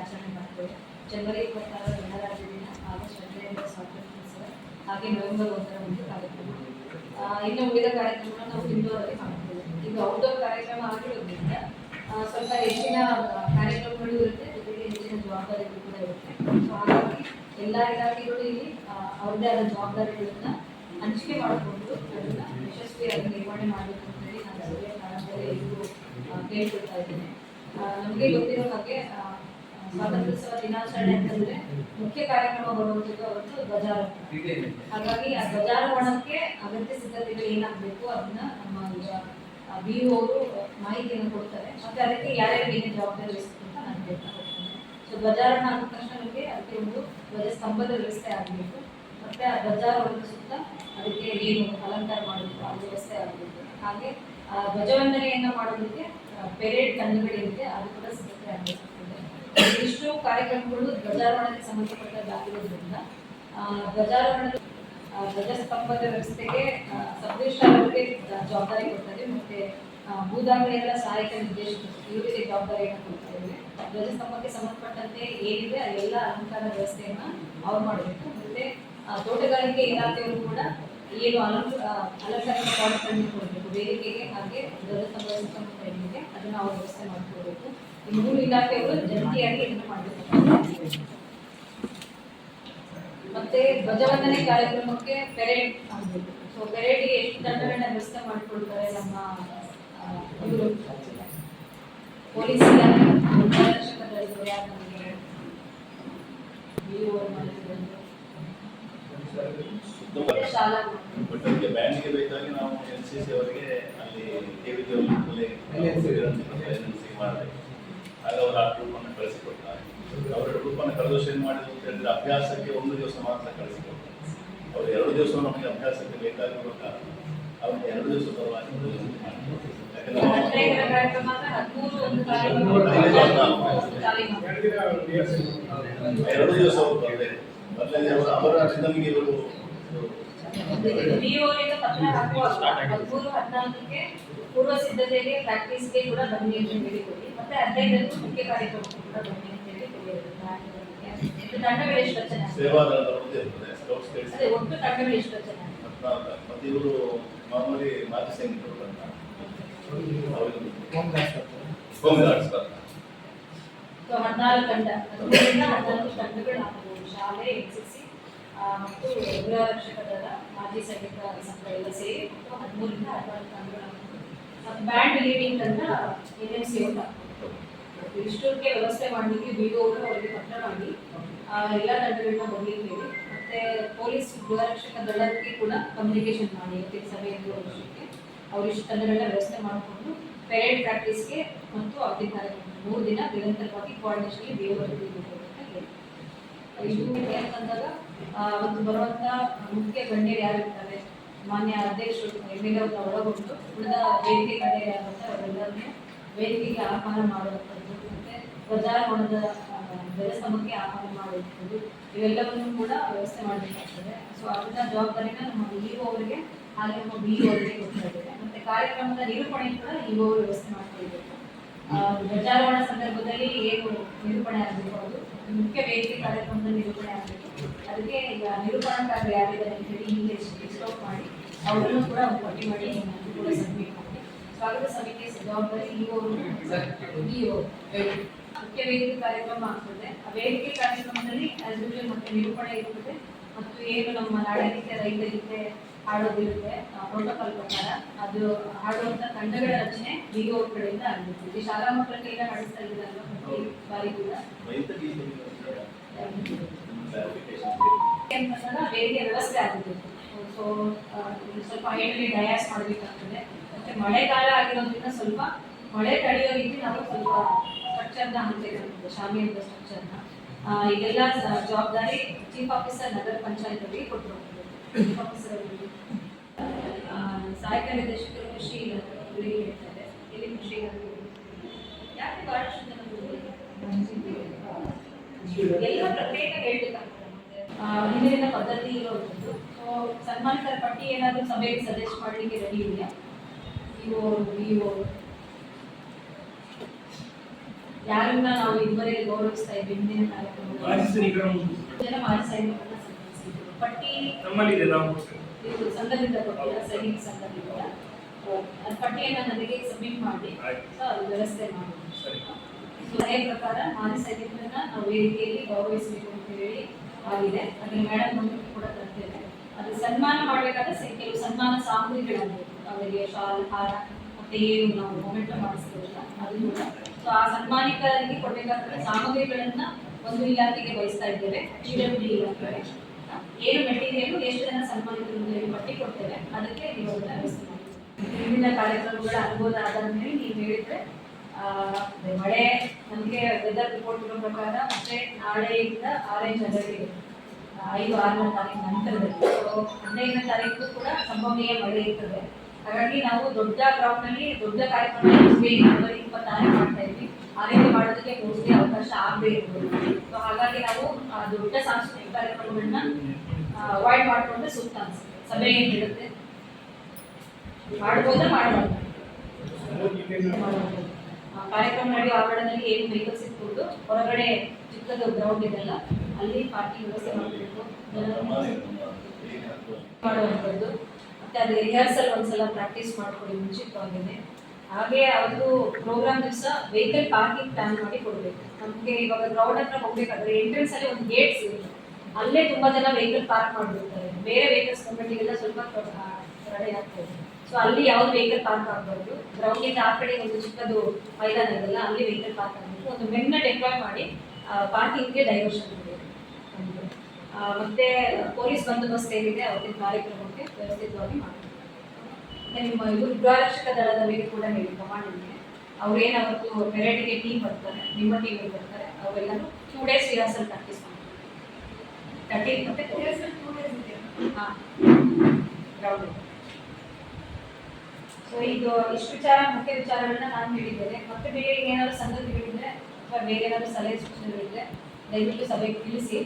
ಆಚರಣೆ ಮಾಡ್ತೇವೆ ಜನವರಿ ಇಪ್ಪತ್ತಾರ ಗಣರಾಜ್ಯ ದಿನ ಆಗಸ್ಟ್ ಹದಿನೈದರ ಸ್ವಾತಂತ್ರ್ಯ ದಿವಸ ಹಾಗೆ ನವೆಂಬರ್ ಒಂದರ ಒಂದು ಕಾರ್ಯಕ್ರಮ. ಇನ್ನು ಉಳಿದ ಕಾರ್ಯಕ್ರಮ ನಾವು ಇಂದೋರಲ್ಲಿ ಮಾಡ್ತೇವೆ. ಇದು ಔಟ್ಡೋರ್ ಕಾರ್ಯಕ್ರಮ ಆಗಿರೋದ್ರಿಂದ ಸ್ವಲ್ಪ ಹೆಚ್ಚಿನ ಕಾರ್ಯಕ್ರಮಗಳು ಇರುತ್ತೆ. ಜೊತೆಗೆ ಹೆಚ್ಚಿನ ಜವಾಬ್ದಾರಿಗಳು ಕೂಡ ಇರುತ್ತೆ. ಸೊ ಹಾಗಾಗಿ ಎಲ್ಲ ಇಲಾಖೆಗಳು ಇಲ್ಲಿ ಅವ್ರದ್ದೇ ಆದ ಜವಾಬ್ದಾರಿಗಳನ್ನ ಹಂಚಿಕೆ ಮಾಡಿಕೊಂಡು ಅದನ್ನ ಯಶಸ್ವಿಯಾಗಿ ನಿರ್ವಹಣೆ ಮಾಡಬೇಕು ಅಂತ ಹೇಳಿ ನಾನು ಸಭೆಯ ಕಾರಣದಲ್ಲಿ ಎಲ್ಲರೂ ಕೇಳ್ಕೊಳ್ತಾ ಇದ್ದೇನೆ. ನಮಗೆ ಗೊತ್ತಿರೋ ಹಾಗೆ ಸ್ವಾತಂತ್ರ್ಯೋತ್ಸವ ದಿನಾಚರಣೆ ಅಂತಂದ್ರೆ ಮುಖ್ಯ ಕಾರ್ಯಕ್ರಮ ಬರುವಂಥದ್ದು ಅವತ್ತು ಧ್ವಜಾರೋಹಣ. ಹಾಗಾಗಿ ಆ ಧ್ವಜಾರೋಹಣಕ್ಕೆ ಅಗತ್ಯ ಸಿದ್ಧತೆಗಳು ಏನಾಗಬೇಕು ಅದನ್ನ ನಮ್ಮ ಬಿ ಅವರು ಮಾಹಿತಿಯನ್ನು ಕೊಡ್ತಾರೆ. ಮತ್ತೆ ಅದಕ್ಕೆ ಯಾರ್ಯಾರು ಏನೇ ಜವಾಬ್ದಾರಿ ವಹಿಸ್ಬೇಕು ಅಂತ ನಾನು ಹೇಳ್ತಾ ಹೋಗ್ತೇನೆ. ಸೊ ಧ್ವಜಾರೋಹಣ ಆದ ತಕ್ಷಣ ನಮಗೆ ಅದಕ್ಕೆ ಒಂದು ಧ್ವಜ ಸ್ತಂಭದ ವ್ಯವಸ್ಥೆ ಆಗಬೇಕು. ಮತ್ತೆ ಆ ಧ್ವಜಾರೋಹಣದ ಸುತ್ತ ಅದಕ್ಕೆ ಏನು ಅಲಂಕಾರ ಮಾಡಬೇಕು ಆ ವ್ಯವಸ್ಥೆ ಆಗಬೇಕು. ಹಾಗೆ ಆ ಧ್ವಜವಂದನೆಯನ್ನ ಮಾಡೋದಕ್ಕೆ ಪೆರೇಡ್ ತಂಡಗಳಿರುತ್ತೆ, ಅದು ಕೂಡ ಸಿದ್ಧತೆ ಆಗಬೇಕಾಗ್ತದೆ ಇಷ್ಟು ಕಾರ್ಯಕ್ರಮಗಳು ಧ್ವಜಾರೋಹಣಕ್ಕೆ ಸಂಬಂಧಪಟ್ಟದ್ದಾಗಿರೋದ್ರಿಂದ ಧ್ವಜಾರೋಹಣದ ಧ್ವಜಸ್ತಂಭದ ವ್ಯವಸ್ಥೆಗೆ ಆ, ಸಬ್ ರಿಜಿಸ್ಟ್ರಾರ್ ಅವರಿಗೆ ಜವಾಬ್ದಾರಿ ಕೊಡ್ತಾರೆ ಮತ್ತೆ ಆ, ಭೂದಾಖಲೆಗಳ ಸಹಾಯಕ ನಿರ್ದೇಶಕರು ಇವರಿಗೆ ಜವಾಬ್ದಾರಿಯನ್ನು ಕೊಡ್ತಾ ಧ್ವಜ ಧ್ವಜಸ್ತಂಭಕ್ಕೆ ಸಂಬಂಧಪಟ್ಟಂತೆ ಏನಿದೆ ಅದೆಲ್ಲ ಅಲಂಕಾರ ವ್ಯವಸ್ಥೆಯನ್ನು ಅವ್ರು ಮಾಡಬೇಕು. ಮತ್ತೆ ತೋಟಗಾರಿಕೆ ಇಲಾಖೆಯವರು ಕೂಡ ಏನು ಅಲಂಕ ಅಲಂಕಾರ ಅಲಂಕಾರಿಕ ಪ್ರಾಡಕ್ಟ್ಗಳನ್ನು ಕೊಡಬೇಕು. ವೇದಿಕೆಗೆ ಹಾಗೆ ಧ್ವಜಸ್ತಂಭ ಏನಿದೆ ಅದನ್ನ ಅವ್ರು ವ್ಯವಸ್ಥೆ ಮಾಡ್ಕೊಳ್ಬೇಕು. ಈ ಮೂರು ಇಲಾಖೆಗಳು ಜಂಟಿಯಾಗಿ ಇದನ್ನು ಮಾಡಬೇಕು ಮತ್ತೆ ಧ್ವಜವಂದನೆ ಕಾರ್ಯಕ್ರಮಕ್ಕೆ ಪೆರೇಡ್ ಆಗಬೇಕು. ಸೊ ಪೆರೇಡ್ಗೆ ಎಷ್ಟು ತಂಡಗಳನ್ನ ವ್ಯವಸ್ಥೆ ಮಾಡಿಕೊಳ್ತಾರೆ ನಮ್ಮ ಇವರು? ಪೊಲೀಸ್ ಇಲಾಖೆ ಯಾರು ನಮಗೆ ಮಾಡಿದ್ರು. ಶಾಲಾ. ಬಟ್ ಅದಕ್ಕೆ ಬ್ಯಾಂಡ್ಗೆ ಬೇಕಾಗಿ ನಾವು ಎನ್ ಸಿ ಸಿ ಅವರಿಗೆ ಅಲ್ಲಿ ಕೆ ವಿ ಮಾಡಬೇಕು ಆಗ ಅವರು ಆ ಗ್ರೂಪನ್ನು ಕಳಿಸಿಕೊಡ್ತಾರೆ ಅವರ ಗ್ರೂಪನ್ನು ಏನು ಮಾಡಿದ್ರು ಅಂತ ಹೇಳಿದ್ರೆ ಅಭ್ಯಾಸಕ್ಕೆ ಒಂದು ದಿವಸ ಮಾತ್ರ ಕಳಿಸಿಕೊಡ್ತಾರೆ ಅವರು ಎರಡು ದಿವಸ ನಮಗೆ ಅಭ್ಯಾಸಕ್ಕೆ ಬೇಕಾಗಿರುವ ಕಾರಣ ಅವ್ರಿಗೆ ಎರಡು ದಿವಸ ಪರವಾಗಿ ಒಂದು ದಿವಸ ಎರಡು ದಿವಸ ಅವರು ಬರಬೇಕು ಮೊದಲನೇ ಅವರ ನಮಗೆ ಇವರು ಬಿಒರಿಂದ ಪತ್ರ ಹಾಕುವಾಗ ಹದಿಮೂರು ಹದಿನಾಲ್ಕಕ್ಕೆ ಪೂರ್ವ ಸಿದ್ಧತೆಗೆ ಪ್ರಾಕ್ಟೀಸ್ಗೆ ಕೂಡ ಬನ್ನಿ ಅಂತ ಹೇಳಿ ಕೊಡಿ ಮತ್ತೆ ಹದಿನೈದಕ್ಕೂ ಮುಖ್ಯ ಕಾರ್ಯಕ್ರಮಕ್ಕೆ ಕೂಡ ಬನ್ನಿ ಅಂತ ಹೇಳಿ ಕೊಡಿ ಇದು ತಂಡಗಳು ಎಷ್ಟು ರಚನೆ ಆಗ್ತದೆ? ಸೇವಾದಳದ ಒಂದು ಇರ್ತದೆ ಸ್ಕೌಟ್ಸ್ ಗೈಡ್ಸ್ ಅದೇ ಒಟ್ಟು ತಂಡಗಳು ಎಷ್ಟು ರಚನೆ ಆಗ್ತದೆ? ಹದಿನಾಲ್ಕು ಮತ್ತು ಇವರು ಮಾಮೂಲಿ ಮಾಜಿ ಸೈನಿಕರು ಅಂತ ಅವರಿಗೆ ಹೋಮ್ ಗಾರ್ಡ್ಸ್ ಬರ್ತಾರೆ ಸೊ ಹದಿನಾರು ತಂಡ ಹದಿಮೂರಿಂದ ಹದಿನಾಲ್ಕು ತಂಡಗಳು ಆಗ್ಬೋದು ಶಾಲೆ ಎನ್ ಸಿ ಸಿ ಮತ್ತು ಗೃಹರಕ್ಷಕ ದಳ ಮಾಜಿ ಸೈನಿಕ ಸಂಘ ಎಲ್ಲ ಸೇರಿ ಹದಿಮೂರರಿಂದ ಹದಿನಾಲ್ಕು ಮತ್ತು ಬ್ಯಾಂಡ್ ಲೀಡಿಂಗ್ ಅಂತ ಎನ್ ಎಂ ಸಿ ಅವರು ಇಷ್ಟಕ್ಕೆ ವ್ಯವಸ್ಥೆ ಮಾಡಲಿಕ್ಕೆ ಬಿ ಅವರು ಅವರಿಗೆ ಪತ್ರ ಮಾಡಿ ಎಲ್ಲ ತಂಡಗಳನ್ನ ಬರಲಿಕ್ಕೆ ಮತ್ತೆ ಪೊಲೀಸ್ ಗೃಹರಕ್ಷಕ ದಳಕ್ಕೆ ಕೂಡ ಕಮ್ಯುನಿಕೇಷನ್ ಮಾಡಿ ಇವತ್ತಿನ ಸಭೆ ಎನ್ನುವ ವರ್ಷಕ್ಕೆ ಅವ್ರು ತಂಡಗಳನ್ನ ವ್ಯವಸ್ಥೆ ಮಾಡಿಕೊಂಡು ಪೆರೇಡ್ ಪ್ರಾಕ್ಟೀಸ್ಗೆ ಮತ್ತು ಕಾರ್ಯಕ್ರಮ ಮೂರು ದಿನ ನಿರಂತರವಾಗಿ ಕೋಆರ್ಡಿನೇಷನ್ಗೆ ಬಿ ಅವರು ಇದು ಅಂತಂದಾಗ ಒಂದು ಬರುವಂತ ಮುಖ್ಯ ಗಣ್ಯರು ಯಾರು ಇರ್ತಾರೆ? ಮಾನ್ಯ ಅಧ್ಯಕ್ಷರು ಎಂ ಎಲ್ ಅವ್ರನ್ನ ಒಳಗೊಂಡು ಉಳಿದ ವೇದಿಕೆ ಗಣ್ಯರು ಅಂತ ಅವರೆಲ್ಲರನ್ನು ವೇದಿಕೆಗೆ ಆಹ್ವಾನ ಮಾಡುವಂಥದ್ದು. ಮತ್ತೆ ಧ್ವಜಾರೋಹಣದ ಜನಸಮಕ್ಕೆ ಆಹ್ವಾನ ಮಾಡುವಂಥದ್ದು. ಇವೆಲ್ಲವನ್ನು ಕೂಡ ವ್ಯವಸ್ಥೆ ಮಾಡಬೇಕಾಗ್ತದೆ. ಸೊ ಅದನ್ನ ಜವಾಬ್ದಾರಿನ ನಮ್ಮ ಇ ಅವರಿಗೆ ಹಾಗೆ ನಮ್ಮ ಬಿ ಅವರಿಗೆ ಗೊತ್ತಾಗಿದೆ ಮತ್ತೆ ಕಾರ್ಯಕ್ರಮದ ನಿರೂಪಣೆ ಕೂಡ ಇ ವ್ಯವಸ್ಥೆ ಮಾಡ್ತಾ ಆ, ಧ್ವಜಾರೋಹಣ ಸಂದರ್ಭದಲ್ಲಿ ಏನು ನಿರೂಪಣೆ ಆಗಬೇಕು ಅದು? ಮುಖ್ಯ ವೇದಿಕೆ ಕಾರ್ಯಕ್ರಮದಲ್ಲಿ ನಿರೂಪಣೆ ಆಗಬೇಕು. ಅದಕ್ಕೆ ಈಗ ನಿರೂಪಣಾಕಾರರು ಯಾರಿದ್ದಾರೆ ಅಂತ ಹೇಳಿ ಹಿಂದೆ ಡಿಸ್ಕೌಟ್ ಮಾಡಿ ಅವರನ್ನು ಕೂಡ ಒಂದು ಪಟ್ಟಿ ಮಾಡಿ ಕೂಡ ಸಬ್ಮಿಟ್ ಮಾಡಿ ಸ್ವಾಗತ ಸಮಿತಿಯ ಜವಾಬ್ದಾರಿ ಇ ಬಿ ಮುಖ್ಯ ವೇದಿಕೆ ಕಾರ್ಯಕ್ರಮ ಆಗ್ತದೆ. ಆ ವೇದಿಕೆ ಕಾರ್ಯಕ್ರಮದಲ್ಲಿ ಆಸ್ ಯೂಶುವಲ್ ಮತ್ತೆ ನಿರೂಪಣೆ ಇರ್ತದೆ. ಮತ್ತು ಏನು ನಮ್ಮ ನಾಡಗೀತೆ ರೈತಗೀತೆ ಹಾಡೋದಿರುತ್ತೆ ಪ್ರೋಟೋಕಾಲ್ ಪ್ರಕಾರ. ಅದು ಹಾಡುವಂತ ತಂಡಗಳ ರಚನೆ ಬೀಗ ಅವ್ರ ಕಡೆಯಿಂದ ಆಗಿರುತ್ತೆ ಶಾಲಾ ಮಕ್ಕಳ ಕೈಯಿಂದ ಹಾಡಿಸ್ತಾ ಇದ್ದಾರಲ್ಲ ಬಾರಿ ಕೂಡ. ಬೇರೆ ವ್ಯವಸ್ಥೆ ಆಗಬೇಕು ಸೊ ಸ್ವಲ್ಪ ಹೈಟಲ್ಲಿ ಡಯಾಸ್ ಮಾಡಬೇಕಾಗ್ತದೆ. ಮತ್ತೆ ಮಳೆಗಾಲ ಆಗಿರೋದ್ರಿಂದ ಸ್ವಲ್ಪ ಮಳೆ ತಡೆಯೋ ರೀತಿ ನಾವು ಸ್ವಲ್ಪ ಸ್ಟ್ರಕ್ಚರ್ನ ಹಾಕಬೇಕಾಗ್ತದೆ ಶಾಮಿಯಾನದ ಸ್ಟ್ರಕ್ಚರ್ನ ಇದೆಲ್ಲ ಜವಾಬ್ದಾರಿ ಚೀಫ್ ಆಫೀಸರ್ ನಗರ ಪಂಚಾಯತ್ ಅವರಿಗೆ ಕೊಟ್ಟು ಚೀಫ್ ಆಫೀಸರ್ ಅವರಿಗೆ ಸಹಾಯಕ ನಿರ್ದೇಶಕರು ಕೃಷಿ ಇಲಾಖೆ ಹೇಳ್ತಾರೆ. ಇಲ್ಲಿ ಕೃಷಿ ಇಲಾಖೆ ಯಾಕೆ ಬಹಳಷ್ಟು ಜನ ಎಲ್ಲ ಪ್ರತ್ಯೇಕ ಹೇಳ್ಬೇಕಾಗ್ತದೆ ಹಿಂದಿನ ಪದ್ಧತಿ ಇರೋದು ಸೊ ಸನ್ಮಾನಿತರ ಪಟ್ಟಿ ಏನಾದರೂ ಸಭೆಗೆ ಸಜೆಸ್ಟ್ ಮಾಡಲಿಕ್ಕೆ ರೆಡಿ ಇದೆಯಾ ಇಒ ಇಒ ಯಾರನ್ನ ನಾವು ಇದುವರೆಗೆ ಗೌರವಿಸ್ತಾ ಇದ್ವಿ ಹಿಂದಿನ ಜನ ಮಾಜಿ ಸೈನಿಕರನ್ನ ಸನ್ಮಾನಿಸಿದ್ರು ಪಟ್ಟಿ ನಮ್ಮಲ್ಲಿದೆ ನಾವು ಇದು ಸಂಘದಿಂದ ಕೊಟ್ಟಿಲ್ಲ ಸೈನಿಕ ಸಂಘದಿಂದ. ಪಟ್ಟಿಯನ್ನು ನನಗೆ ಸಬ್ಮಿಟ್ ಮಾಡಿ. ವ್ಯವಸ್ಥೆ ಮಾಡಿ ಅದೇ ಪ್ರಕಾರ ಮಾಜಿ ಸೈನಿಕರನ್ನ ನಾವು ವೇದಿಕೆಯಲ್ಲಿ ಗೌರವಿಸಬೇಕು ಅಂತ ಹೇಳಿ ಆಗಿದೆ. ಅದನ್ನ ಮೇಡಮ್ ಗಮನಕ್ಕೆ ಕೂಡ ತರ್ತೇವೆ ಅದು ಸನ್ಮಾನ ಮಾಡಬೇಕಾದ್ರೆ ಕೆಲವು ಸನ್ಮಾನ ಸಾಮಗ್ರಿಗಳಾಗಬೇಕು ಅವರಿಗೆ ಶಾಲ್ ಹಾರ ಮತ್ತೆ ಏನು ನಾವು ಮೊಮೆಂಟ್ ಮಾಡಿಸ್ತೀವಲ್ಲ ಅದು ಕೂಡ ಸೊ ಆ ಸನ್ಮಾನಿತರಿಗೆ ಕೊಡಬೇಕಾದ ಸಾಮಗ್ರಿಗಳನ್ನ ಒಂದು ಇಲಾಖೆಗೆ ವಹಿಸ್ತಾ ಇದ್ದೇವೆ. ಇಲಾಖೆಗೆ ಏನು ಮೆಟೀರಿಯಲ್ ಎಷ್ಟು ಜನ ಸನ್ಮಾನಿತರು ಪಟ್ಟಿ ಕೊಡ್ತೇವೆ ಅದಕ್ಕೆ ನೀವು ಅದನ್ನ ವ್ಯವಸ್ಥೆ ಮಾಡಿ ವಿಭಿನ್ನ ಕಾರ್ಯಕ್ರಮಗಳ ಅನುಭವದ ಆಧಾರದ ಮೇಲೆ ನೀವು ಹೇಳಿದ್ರೆ ಮಳೆ ನಮಗೆ ವೆದರ್ ರಿಪೋರ್ಟ್ ಇರೋ ಪ್ರಕಾರ ಮತ್ತೆ ನಾಳೆಯಿಂದ ಆರೆಂಜ್ ಅಲರ್ಟ್ ಇದೆ. ಐದು ಆರನೇ ತಾರೀಕು ನಂತರದಲ್ಲಿ. ಸೊ ಹದಿನೈದನೇ ತಾರೀಕು ಕೂಡ ಸಂಭವನೀಯ ಮಳೆ ಇರ್ತದೆ. ಹಾಗಾಗಿ ನಾವು ದೊಡ್ಡ ಗ್ರೌಂಡ್ನಲ್ಲಿ ದೊಡ್ಡ ಕಾರ್ಯಕ್ರಮ ಜನವರಿ ಇಪ್ಪತ್ತಾರನೇ ಮಾಡ್ತಾ ಇದ್ವಿ. ಆ ರೀತಿ ಮಾಡೋದಕ್ಕೆ ಮೋಸ್ಟ್ಲಿ ಅವಕಾಶ ಆಗದೇ ಇರ್ಬೋದು ಸೊ ಹಾಗಾಗಿ ನಾವು ದೊಡ್ಡ ಸಾಂಸ್ಕೃತಿಕ ಕಾರ್ಯಕ್ರಮಗಳನ್ನ ಅವಾಯ್ಡ್ ಮಾಡಿಕೊಂಡ್ರೆ ಸೂಕ್ತ ಅನ್ಸುತ್ತೆ. ಸಭೆ ಏನ್ ಹೇಳುತ್ತೆ ಮಾಡ್ಬೋದಾ ಮಾಡಬಾರ್ದು? ಕಾರ್ಯಕ್ರಮ ನಡೆಯುವ ಆವರಣದಲ್ಲಿ ಏನು ವೆಹಿಕಲ್ಸ್ ಇಟ್ಕೊಂಡು ಹೊರಗಡೆ ಚಿಕ್ಕದ ಗ್ರೌಂಡ್ ಇದೆಲ್ಲ ಅಲ್ಲಿ ಪಾರ್ಕಿಂಗ್ ವ್ಯವಸ್ಥೆ ಮಾಡಬೇಕು. ಮಾಡುವಂಥದ್ದು. ಅದು ರಿಹರ್ಸಲ್ ಒಂದ್ಸಲ ಪ್ರಾಕ್ಟೀಸ್ ಮಾಡ್ಕೊಳ್ಳಿ ಮುಂಚಿತವಾಗಿದೆ ಹಾಗೆ ಅವರು ಪ್ರೋಗ್ರಾಮ್ ದಿವಸ ವೆಹಿಕಲ್ ಪಾರ್ಕಿಂಗ್ ಪ್ಲಾನ್ ಮಾಡಿ ಕೊಡಬೇಕು. ನಮಗೆ ಇವಾಗ ಗ್ರೌಂಡ್ ಹತ್ರ ಹೋಗ್ಬೇಕಾದ್ರೆ ಎಂಟ್ರೆನ್ಸ್ ಅಲ್ಲಿ ಒಂದು ಗೇಟ್ ಸಿಗುತ್ತೆ ಅಲ್ಲೇ ತುಂಬಾ ಜನ ವೆಹಿಕಲ್ ಪಾರ್ಕ್ ಮಾಡಿಬಿಡ್ತಾರೆ. ಬೇರೆ ವೆಹಿಕಲ್ಸ್ ಕಂಪನಿಗೆಲ್ಲ ಸ್ವಲ್ಪ ರಡೆ ಆಗ್ತದೆ. ಸೊ ಅಲ್ಲಿ ಯಾವ್ದು ವೆಹಿಕಲ್ ಪಾರ್ಕ್ ಆಗಬಾರ್ದು? ಗ್ರೌಂಡಿಂದ ಆ ಕಡೆ ಒಂದು ಚಿಕ್ಕದು ಮೈದಾನ ಇದೆಲ್ಲ ಅಲ್ಲಿ ವೆಹಿಕಲ್ ಪಾರ್ಕ್ ಆಗಬೇಕು. ಒಂದು ಮೆನ್ನ ಡೆಪ್ಲಾಯ್ ಮಾಡಿ ಪಾರ್ಕಿಂಗ್ಗೆ ಡೈವರ್ಷನ್ ಮತ್ತೆ ಪೊಲೀಸ್ ಬಂದೋಬಸ್ತ್ ಏನಿದೆ ಅವತ್ತಿನ ಕಾರ್ಯಕ್ರಮಕ್ಕೆ ವ್ಯವಸ್ಥಿತವಾಗಿ ಮಾಡಬೇಕು ಮತ್ತೆ ನಿಮ್ಮ ಇದು ದಳದ ಬಗ್ಗೆ ಕೂಡ ಹೇಳಿ ಕಮಾಂಡ್ ಅವ್ರು ಏನು ಅವತ್ತು ಪೆರೇಡ್ಗೆ ಟೀಮ್ ಬರ್ತಾರೆ ನಿಮ್ಮ ಟೀಮ್ ಬರ್ತಾರೆ ಅವರೆಲ್ಲ ಟೂ ಡೇಸ್ ರಿಹರ್ಸಲ್ ಪ್ರಾಕ್ಟೀಸ್ ಮಾಡ್ತಾರೆ. ತರ್ಟೀನ್ ಮತ್ತೆ ಹಾಂ. ಗ್ರೌಂಡ್ ಸೊ ಇದು ಇಷ್ಟು ವಿಚಾರ ಮುಖ್ಯ ವಿಚಾರಗಳನ್ನ ನಾನು ಹೇಳಿದ್ದೇನೆ. ಮತ್ತೆ ಬೇರೆ ಏನಾದ್ರು ಸಂಗತಿಗಳಿದ್ರೆ ಅಥವಾ ಬೇರೆ ಏನಾದ್ರು ಸಲಹೆ ಸೂಚನೆಗಳಿದ್ರೆ ದಯವಿಟ್ಟು ಸಭೆಗೆ ತಿಳಿಸಿ.